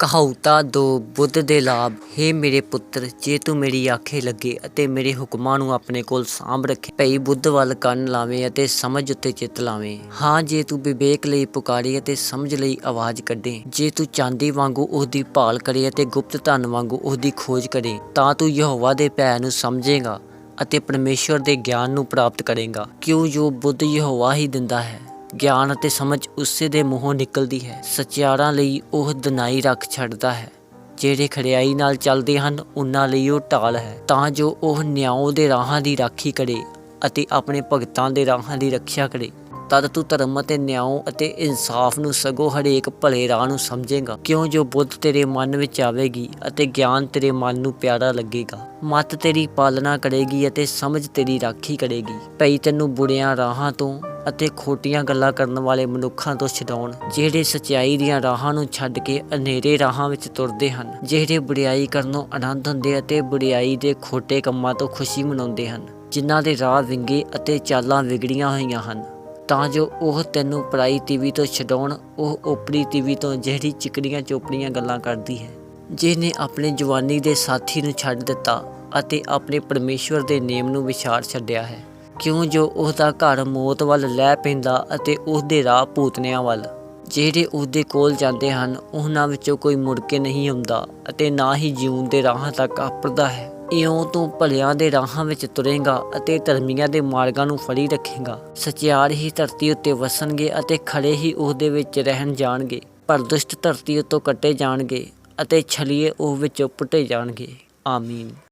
ਕਹਾਉਤਾ ਦੋ ਬੁੱਧ ਦੇ ਲਾਭ। ਹੇ ਮੇਰੇ ਪੁੱਤਰ, ਜੇ ਤੂੰ ਮੇਰੀ ਆਖੇ ਲੱਗੇ ਅਤੇ ਮੇਰੇ ਹੁਕਮਾਂ ਨੂੰ ਆਪਣੇ ਕੋਲ ਸਾਂਭ ਰੱਖੇ, ਭਈ ਬੁੱਧ ਵੱਲ ਕੰਨ ਲਾਵੇਂ ਅਤੇ ਸਮਝ ਉੱਤੇ ਚਿੱਤ ਲਾਵੇਂ। ਹਾਂ, ਜੇ ਤੂੰ ਵਿਵੇਕ ਲਈ ਪੁਕਾਰੇ ਅਤੇ ਸਮਝ ਲਈ ਆਵਾਜ਼ ਕੱਢੇ, ਜੇ ਤੂੰ ਚਾਂਦੀ ਵਾਂਗੂ ਉਹਦੀ ਭਾਲ ਕਰੇ ਅਤੇ ਗੁਪਤ ਧਨ ਵਾਂਗੂ ਉਹਦੀ ਖੋਜ ਕਰੇ, ਤਾਂ ਤੂੰ ਯਹੋਵਾ ਦੇ ਭੈ ਨੂੰ ਸਮਝੇਗਾ ਅਤੇ ਪਰਮੇਸ਼ਵਰ ਦੇ ਗਿਆਨ ਨੂੰ ਪ੍ਰਾਪਤ ਕਰੇਗਾ। ਕਿਉਂ ਜੋ ਬੁੱਧ ਯਹੋਵਾ ਹੀ ਦਿੰਦਾ ਹੈ? ਗਿਆਨ ਅਤੇ ਸਮਝ ਉਸੇ ਦੇ ਮੂੰਹੋਂ ਨਿਕਲਦੀ ਹੈ। ਸਚਿਆਰਾਂ ਲਈ ਉਹ ਦਨਾਈ ਰੱਖ ਛੱਡਦਾ ਹੈ। ਜਿਹੜੇ ਖੜਿਆਈ ਨਾਲ ਚੱਲਦੇ ਹਨ, ਉਹਨਾਂ ਲਈ ਉਹ ਢਾਲ ਹੈ। ਤਾਂ ਜੋ ਉਹ ਨਿਆਂ ਦੇ ਰਾਹਾਂ ਦੀ ਰਾਖੀ ਕਰੇ ਅਤੇ ਆਪਣੇ ਭਗਤਾਂ ਦੇ ਰਾਹਾਂ ਦੀ ਰੱਖਿਆ ਕਰੇ। ਤਦ ਤੂੰ ਧਰਮ ਅਤੇ ਨਿਆਂ ਅਤੇ ਇਨਸਾਫ ਨੂੰ ਸਗੋਂ ਹਰੇਕ ਭਲੇ ਰਾਹ ਨੂੰ ਸਮਝੇਗਾ। ਕਿਉਂ ਜੋ ਬੁੱਧ ਤੇਰੇ ਮਨ ਵਿੱਚ ਆਵੇਗੀ ਅਤੇ ਗਿਆਨ ਤੇਰੇ ਮਨ ਨੂੰ ਪਿਆਰਾ ਲੱਗੇਗਾ? ਮਤ ਤੇਰੀ ਪਾਲਣਾ ਕਰੇਗੀ ਅਤੇ ਸਮਝ ਤੇਰੀ ਰਾਖੀ ਕਰੇਗੀ। ਭਈ ਤੈਨੂੰ ਬੁੜਿਆਂ ਰਾਹਾਂ ਤੋਂ ਅਤੇ ਖੋਟੀਆਂ ਗੱਲਾਂ ਕਰਨ ਵਾਲੇ ਮਨੁੱਖਾਂ ਤੋਂ ਛਡਾਉਣ, ਜਿਹੜੇ ਸਚਾਈ ਦੀਆਂ ਰਾਹਾਂ ਨੂੰ ਛੱਡ ਕੇ ਹਨੇਰੇ ਰਾਹਾਂ ਵਿੱਚ ਤੁਰਦੇ ਹਨ, ਜਿਹੜੇ ਬੁੜਾਈ ਕਰਨੋਂ ਆਨੰਦ ਹੁੰਦੇ ਅਤੇ ਬੁੜਾਈ ਦੇ ਖੋਟੇ ਕੰਮਾਂ ਤੋਂ ਖੁਸ਼ੀ ਮਨਾਉਂਦੇ ਹਨ, ਜਿਨ੍ਹਾਂ ਦੇ ਰਾਹ ਵਿੰਗੇ ਅਤੇ ਚਾਲਾਂ ਵਿਗੜੀਆਂ ਹੋਈਆਂ ਹਨ। ਤਾਂ ਜੋ ਉਹ ਤੈਨੂੰ ਪਰਾਈ ਤੀਵੀ ਤੋਂ ਛਡਾਉਣ, ਉਹ ਓਪਰੀ ਤੀਵੀ ਤੋਂ ਜਿਹੜੀ ਚਿਕੜੀਆਂ ਚੋਪੜੀਆਂ ਗੱਲਾਂ ਕਰਦੀ ਹੈ, ਜਿਹਨੇ ਆਪਣੇ ਜਵਾਨੀ ਦੇ ਸਾਥੀ ਨੂੰ ਛੱਡ ਦਿੱਤਾ ਅਤੇ ਆਪਣੇ ਪਰਮੇਸ਼ਵਰ ਦੇ ਨੇਮ ਨੂੰ ਵਿਛਾੜ ਛੱਡਿਆ ਹੈ। ਕਿਉਂ ਜੋ ਉਹਦਾ ਘਰ ਮੌਤ ਵੱਲ ਲੈ ਪੈਂਦਾ ਅਤੇ ਉਹਦੇ ਰਾਹ ਭੂਤਨਿਆਂ ਵੱਲ? ਜਿਹੜੇ ਉਹਦੇ ਕੋਲ ਜਾਂਦੇ ਹਨ, ਉਹਨਾਂ ਵਿੱਚੋਂ ਕੋਈ ਮੁੜ ਕੇ ਨਹੀਂ ਆਉਂਦਾ ਅਤੇ ਨਾ ਹੀ ਜਿਉਣ ਦੇ ਰਾਹਾਂ ਤੱਕ ਆਪਰਦਾ ਹੈ। ਇਉਂ ਤੂੰ ਭਲਿਆਂ ਦੇ ਰਾਹਾਂ ਵਿੱਚ ਤੁਰੇਗਾ ਅਤੇ ਧਰਮੀਆਂ ਦੇ ਮਾਰਗਾਂ ਨੂੰ ਫੜੀ ਰੱਖੇਗਾ। ਸਚਿਆਰ ਹੀ ਧਰਤੀ ਉੱਤੇ ਵਸਣਗੇ ਅਤੇ ਖੜੇ ਹੀ ਉਹਦੇ ਵਿੱਚ ਰਹਿਣ ਜਾਣਗੇ, ਪਰ ਦੁਸ਼ਟ ਧਰਤੀ ਉੱਤੋਂ ਕੱਟੇ ਜਾਣਗੇ ਅਤੇ ਛਲੀਏ ਉਹ ਵਿੱਚੋਂ ਪੁੱਟੇ ਜਾਣਗੇ। ਆਮੀਨ।